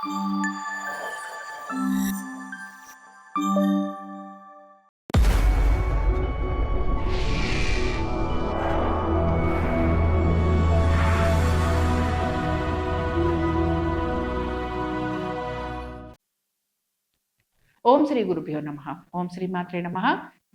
ఓం శ్రీ గురుభ్యో నమ. ఓం శ్రీ మాత్రే నమ.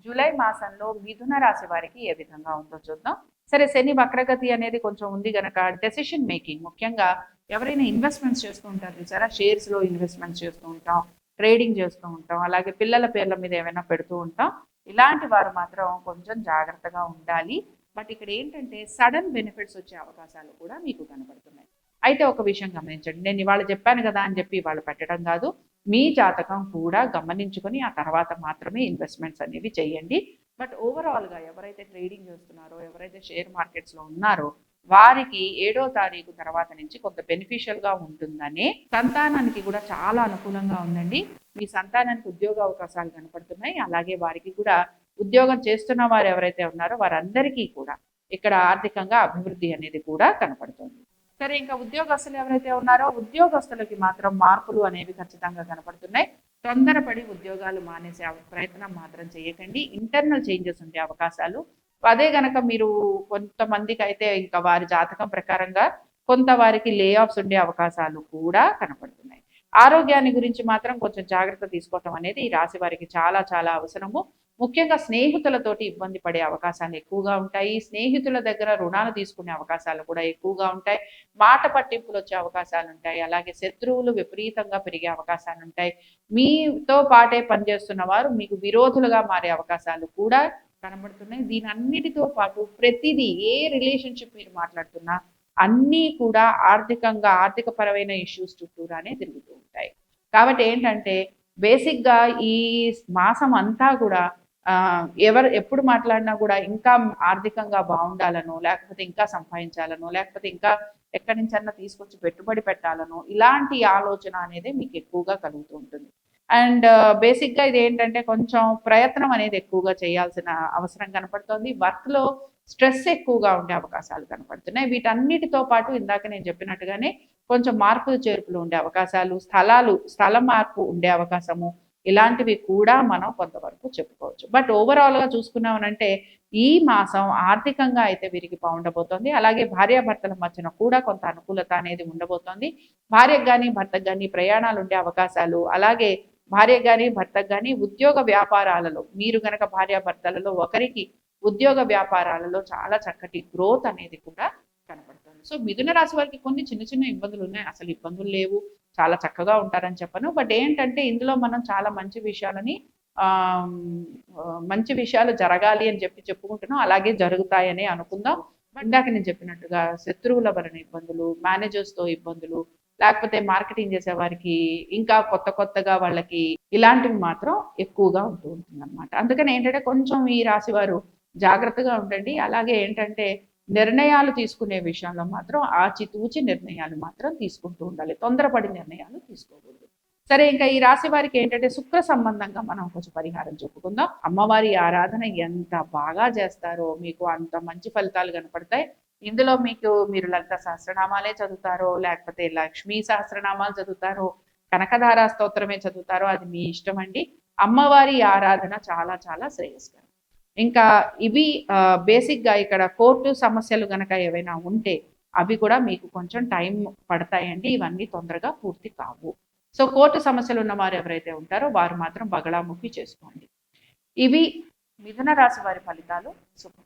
జూలై మాసంలో మిథున రాశి వారికి ఏ విధంగా ఉందో చూద్దాం. సరే శని వక్రగతి అనేది కొంచెం ఉంది గనక డెసిషన్ మేకింగ్ ముఖ్యంగా ఎవరైనా ఇన్వెస్ట్మెంట్స్ చేస్తూ ఉంటారు చూసారా? షేర్స్లో ఇన్వెస్ట్మెంట్స్ చేస్తూ ఉంటాం ట్రేడింగ్ చేస్తూ ఉంటాం అలాగే పిల్లల పేర్ల మీద ఏమైనా పెడుతూ ఉంటాం. ఇలాంటి వారు మాత్రం కొంచెం జాగ్రత్తగా ఉండాలి. బట్ ఇక్కడ ఏంటంటే సడన్ బెనిఫిట్స్ వచ్చే అవకాశాలు కూడా మీకు కనబడుతున్నాయి. అయితే ఒక విషయం గమనించండి. నేను ఇవాళ చెప్పాను కదా అని చెప్పి వాళ్ళు పెట్టడం కాదు. మీ జాతకం కూడా గమనించుకొని ఆ తర్వాత మాత్రమే ఇన్వెస్ట్మెంట్స్ అనేవి చేయండి. బట్ ఓవరాల్గా ఎవరైతే ట్రేడింగ్ చేస్తున్నారో ఎవరైతే షేర్ మార్కెట్స్లో ఉన్నారో వారికి ఏడో తారీఖు తర్వాత నుంచి కొంత బెనిఫిషియల్గా ఉంటుందని సంతానానికి కూడా చాలా అనుకూలంగా ఉందండి. మీ సంతానానికి ఉద్యోగ అవకాశాలు కనపడుతున్నాయి. అలాగే వారికి కూడా ఉద్యోగం చేస్తున్న వారు ఎవరైతే ఉన్నారో వారందరికీ కూడా ఇక్కడ ఆర్థికంగా అభివృద్ధి అనేది కూడా కనపడుతుంది. సరే ఇంకా ఉద్యోగస్తులు ఎవరైతే ఉన్నారో ఉద్యోగస్తులకి మాత్రం మార్పులు అనేవి ఖచ్చితంగా కనపడుతున్నాయి. తొందరపడి ఉద్యోగాలు మానేసే ప్రయత్నం మాత్రం చేయకండి. ఇంటర్నల్ చేంజెస్ ఉండే అవకాశాలు అదే గనక మీరు కొంతమందికి అయితే ఇంకా వారి జాతకం ప్రకారంగా కొంత వారికి లే ఆఫ్స్ ఉండే అవకాశాలు కూడా కనపడుతున్నాయి. ఆరోగ్యాన్ని గురించి మాత్రం కొంచెం జాగ్రత్త తీసుకోవటం అనేది ఈ రాశి వారికి చాలా చాలా అవసరము. ముఖ్యంగా స్నేహితులతోటి ఇబ్బంది పడే అవకాశాలు ఎక్కువగా ఉంటాయి. స్నేహితుల దగ్గర రుణాలు తీసుకునే అవకాశాలు కూడా ఎక్కువగా ఉంటాయి. మాట పట్టింపులు వచ్చే అవకాశాలు ఉంటాయి. అలాగే శత్రువులు విపరీతంగా పెరిగే అవకాశాలు ఉంటాయి. మీతో పాటే పనిచేస్తున్న వారు మీకు విరోధులుగా మారే అవకాశాలు కూడా కనబడుతున్నాయి. దీని అన్నిటితో పాటు ప్రతిదీ ఏ రిలేషన్షిప్ మీరు మాట్లాడుతున్నా అన్నీ కూడా ఆర్థికంగా ఆర్థికపరమైన ఇష్యూస్ చుట్టూరానే తిరుగుతూ ఉంటాయి. కాబట్టి ఏంటంటే బేసిక్గా ఈ మాసం అంతా కూడా ఎవరు ఎప్పుడు మాట్లాడినా కూడా ఇంకా ఆర్థికంగా బాగుండాలనో లేకపోతే ఇంకా సంపాదించాలనో లేకపోతే ఇంకా ఎక్కడి నుంచన్నా తీసుకొచ్చి పెట్టుబడి పెట్టాలనో ఇలాంటి ఆలోచన అనేది మీకు ఎక్కువగా కలుగుతూ ఉంటుంది. అండ్ బేసిక్గా ఇది ఏంటంటే కొంచెం ప్రయత్నం అనేది ఎక్కువగా చేయాల్సిన అవసరం కనపడుతుంది. వర్క్లో స్ట్రెస్ ఎక్కువగా ఉండే అవకాశాలు కనపడుతున్నాయి. వీటన్నిటితో పాటు ఇందాక నేను చెప్పినట్టుగానే కొంచెం మార్పులు చేర్పులు ఉండే అవకాశాలు స్థలాలు స్థల మార్పు ఉండే అవకాశము ఇలాంటివి కూడా మనం కొంతవరకు చెప్పుకోవచ్చు. బట్ ఓవరాల్గా చూసుకున్నామనంటే ఈ మాసం ఆర్థికంగా అయితే వీరికి ఉండబోతోంది అలాగే భార్యాభర్తల మధ్యన కూడా కొంత అనుకూలత అనేది ఉండబోతోంది. భార్యకు కానీ భర్తకు కానీ ప్రయాణాలు ఉండే అవకాశాలు అలాగే భార్య కానీ భర్తకు కానీ ఉద్యోగ వ్యాపారాలలో మీరు గనక భార్యాభర్తలలో ఒకరికి ఉద్యోగ వ్యాపారాలలో చాలా చక్కటి గ్రోత్ అనేది కూడా కనపడుతుంది సో మిథున రాశి వారికి కొన్ని చిన్న చిన్న ఇబ్బందులు ఉన్నాయి. అసలు ఇబ్బందులు లేవు. చాలా చక్కగా ఉంటారని చెప్పను. బట్ ఏంటంటే ఇందులో మనం చాలా మంచి విషయాలని మంచి విషయాలు జరగాలి అని చెప్పి చెప్పుకుంటున్నాం. అలాగే జరుగుతాయని అనుకుందాం. ఇందాక నేను చెప్పినట్టుగా శత్రువుల వలన ఇబ్బందులు మేనేజర్స్తో ఇబ్బందులు లేకపోతే మార్కెటింగ్ చేసే వారికి ఇంకా కొత్త కొత్తగా వాళ్ళకి ఇలాంటివి మాత్రం ఎక్కువగా ఉంటూ ఉంటుంది అనమాట అందుకని ఏంటంటే కొంచెం ఈ రాశి వారు జాగ్రత్తగా ఉండండి. అలాగే ఏంటంటే నిర్ణయాలు తీసుకునే విషయంలో మాత్రం ఆచితూచి నిర్ణయాలు మాత్రం తీసుకుంటూ ఉండాలి. తొందరపడి నిర్ణయాలు తీసుకోకూడదు. సరే ఇంకా ఈ రాశి వారికి ఏంటంటే శుక్ర సంబంధంగా మనం కొంచెం పరిహారం చెప్పుకుందాం. అమ్మవారి ఆరాధన ఎంత బాగా చేస్తారో మీకు అంత మంచి ఫలితాలు కనపడతాయి. ఇందులో మీకు మీరు లలిత సహస్రనామాలే చదువుతారో లేకపోతే లక్ష్మీ సహస్రనామాలు చదువుతారో కనకధార స్తోత్రమే చదువుతారో అది మీ ఇష్టం అండి. అమ్మవారి ఆరాధన చాలా చాలా శ్రేయస్కరం. ఇంకా ఇవి బేసిక్గా ఇక్కడ కోర్టు సమస్యలు గనక ఏవైనా ఉంటే అవి కూడా మీకు కొంచెం టైం పడతాయండి. ఇవన్నీ తొందరగా పూర్తి కావు. సో కోర్టు సమస్యలు ఉన్నవారు ఎవరైతే ఉంటారో వారు మాత్రం బగళాముఖి చేసుకోండి. ఇవి మిథున రాశి వారి ఫలితాలు. శుభం.